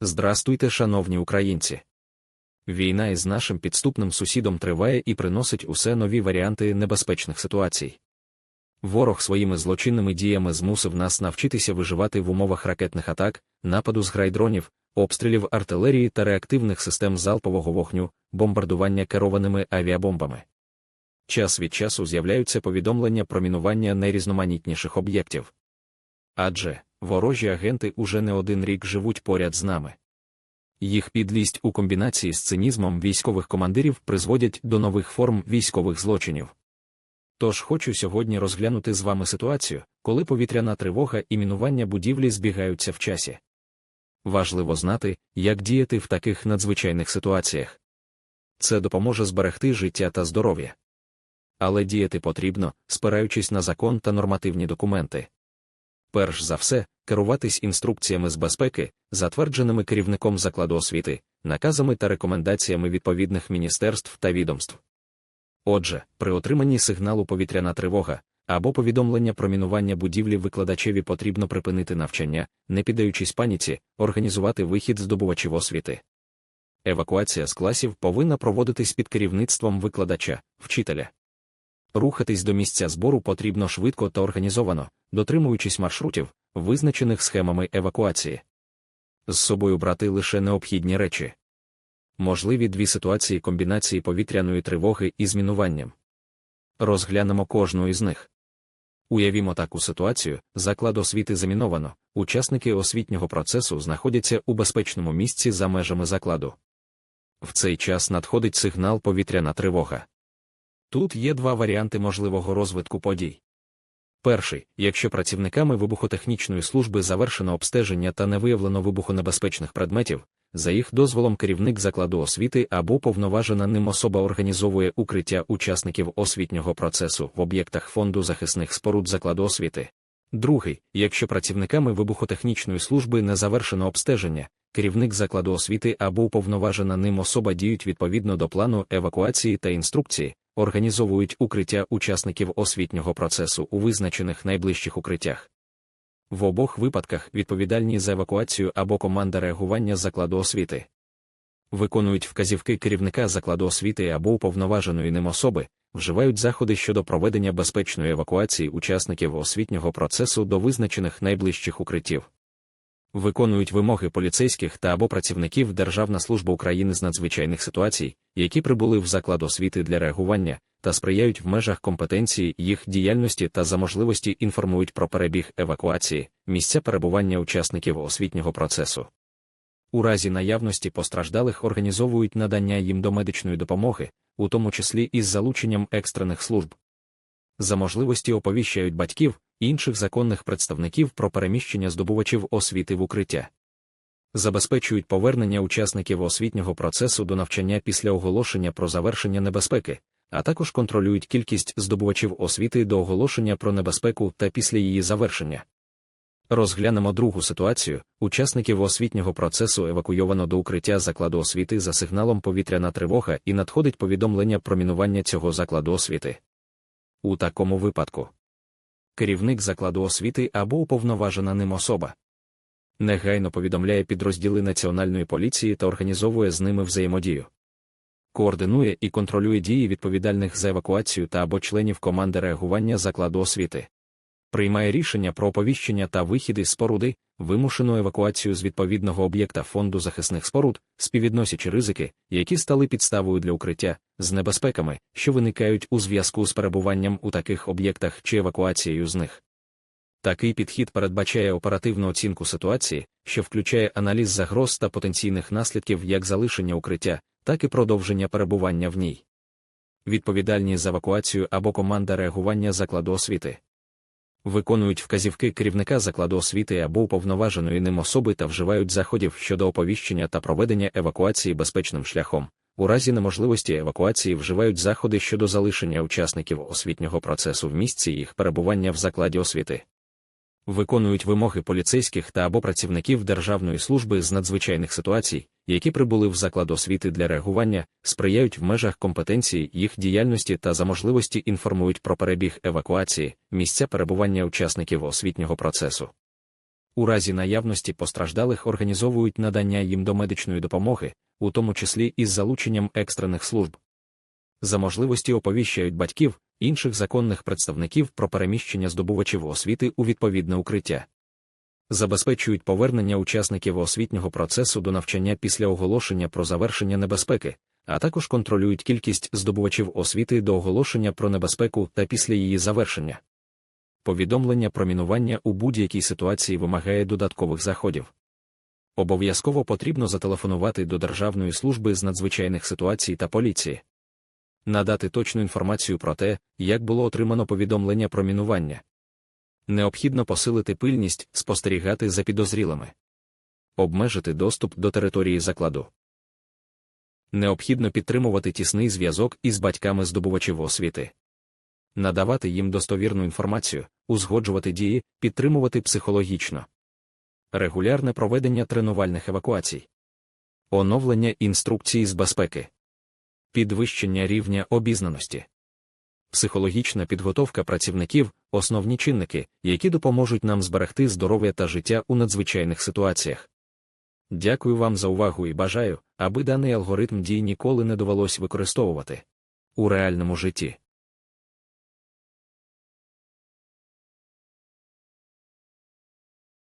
Здрастуйте, шановні українці. Війна із нашим підступним сусідом триває і приносить усе нові варіанти небезпечних ситуацій. Ворог своїми злочинними діями змусив нас навчитися виживати в умовах ракетних атак, нападу з грайдронів, обстрілів артилерії та реактивних систем залпового вогню, бомбардування керованими авіабомбами. Час від часу з'являються повідомлення про мінування найрізноманітніших об'єктів. Адже ворожі агенти уже не один рік живуть поряд з нами. Їх підлість у комбінації з цинізмом військових командирів призводять до нових форм військових злочинів. Тож хочу сьогодні розглянути з вами ситуацію, коли повітряна тривога і мінування будівлі збігаються в часі. Важливо знати, як діяти в таких надзвичайних ситуаціях. Це допоможе зберегти життя та здоров'я. Але діяти потрібно, спираючись на закон та нормативні документи. Перш за все, керуватись інструкціями з безпеки, затвердженими керівником закладу освіти, наказами та рекомендаціями відповідних міністерств та відомств. Отже, при отриманні сигналу повітряна тривога або повідомлення про мінування будівлі викладачеві потрібно припинити навчання, не піддаючись паніці, організувати вихід здобувачів освіти. Евакуація з класів повинна проводитись під керівництвом викладача, вчителя. Рухатись до місця збору потрібно швидко та організовано, дотримуючись маршрутів, визначених схемами евакуації. З собою брати лише необхідні речі. Можливі дві ситуації комбінації повітряної тривоги і змінуванням. Розглянемо кожну із них. Уявімо таку ситуацію: заклад освіти заміновано, учасники освітнього процесу знаходяться у безпечному місці за межами закладу. В цей час надходить сигнал повітряна тривога. Тут є два варіанти можливого розвитку подій. Перший, якщо працівниками вибухотехнічної служби завершено обстеження та не виявлено вибухонебезпечних предметів, за їх дозволом керівник закладу освіти або повноважена ним особа організовує укриття учасників освітнього процесу в об'єктах фонду захисних споруд закладу освіти. Другий, якщо працівниками вибухотехнічної служби не завершено обстеження, керівник закладу освіти або уповноважена ним особа діють відповідно до плану евакуації та інструкції, організовують укриття учасників освітнього процесу у визначених найближчих укриттях. В обох випадках відповідальні за евакуацію або команда реагування закладу освіти. Виконують вказівки керівника закладу освіти або уповноваженої ним особи, вживають заходи щодо проведення безпечної евакуації учасників освітнього процесу до визначених найближчих укриттів виконують вимоги поліцейських та або працівників Державна служба України з надзвичайних ситуацій, які прибули в заклад освіти для реагування, та сприяють в межах компетенції їх діяльності та за можливості інформують про перебіг евакуації, місця перебування учасників освітнього процесу. У разі наявності постраждалих організовують надання їм домедичної допомоги, у тому числі із залученням екстрених служб. За можливості оповіщають батьків, інших законних представників про переміщення здобувачів освіти в укриття. Забезпечують повернення учасників освітнього процесу до навчання після оголошення про завершення небезпеки, а також контролюють кількість здобувачів освіти до оголошення про небезпеку та після її завершення. Розглянемо другу ситуацію: учасників освітнього процесу евакуйовано до укриття закладу освіти за сигналом повітряна тривога і надходить повідомлення про мінування цього закладу освіти. У такому випадку керівник закладу освіти або уповноважена ним особа. Негайно повідомляє підрозділи Національної поліції та організовує з ними взаємодію. Координує і контролює дії відповідальних за евакуацію та або членів команди реагування закладу освіти приймає рішення про оповіщення та вихід із споруди, вимушену евакуацію з відповідного об'єкта фонду захисних споруд, співвідносячи ризики, які стали підставою для укриття, з небезпеками, що виникають у зв'язку з перебуванням у таких об'єктах чи евакуацією з них. Такий підхід передбачає оперативну оцінку ситуації, що включає аналіз загроз та потенційних наслідків як залишення укриття, так і продовження перебування в ній. Відповідальні за евакуацію або команда реагування закладу освіти виконують вказівки керівника закладу освіти або уповноваженої ним особи та вживають заходів щодо оповіщення та проведення евакуації безпечним шляхом. У разі неможливості евакуації вживають заходи щодо залишення учасників освітнього процесу в місці їх перебування в закладі освіти виконують вимоги поліцейських та або працівників Державної служби з надзвичайних ситуацій, які прибули в заклад освіти для реагування, сприяють в межах компетенції їх діяльності та за можливості інформують про перебіг евакуації, місця перебування учасників освітнього процесу. У разі наявності постраждалих організовують надання їм домедичної допомоги, у тому числі із залученням екстрених служб. За можливості оповіщають батьків, інших законних представників про переміщення здобувачів освіти у відповідне укриття. Забезпечують повернення учасників освітнього процесу до навчання після оголошення про завершення небезпеки, а також контролюють кількість здобувачів освіти до оголошення про небезпеку та після її завершення. Повідомлення про мінування у будь-якій ситуації вимагає додаткових заходів. Обов'язково потрібно зателефонувати до Державної служби з надзвичайних ситуацій та поліції, надати точну інформацію про те, як було отримано повідомлення про мінування. Необхідно посилити пильність, спостерігати за підозрілими, обмежити доступ до території закладу. Необхідно підтримувати тісний зв'язок із батьками здобувачів освіти, надавати їм достовірну інформацію, узгоджувати дії, підтримувати психологічно, регулярне проведення тренувальних евакуацій, оновлення інструкцій з безпеки, підвищення рівня обізнаності. Психологічна підготовка працівників основні чинники, які допоможуть нам зберегти здоров'я та життя у надзвичайних ситуаціях. Дякую вам за увагу і бажаю, аби даний алгоритм дій ніколи не довелось використовувати у реальному житті.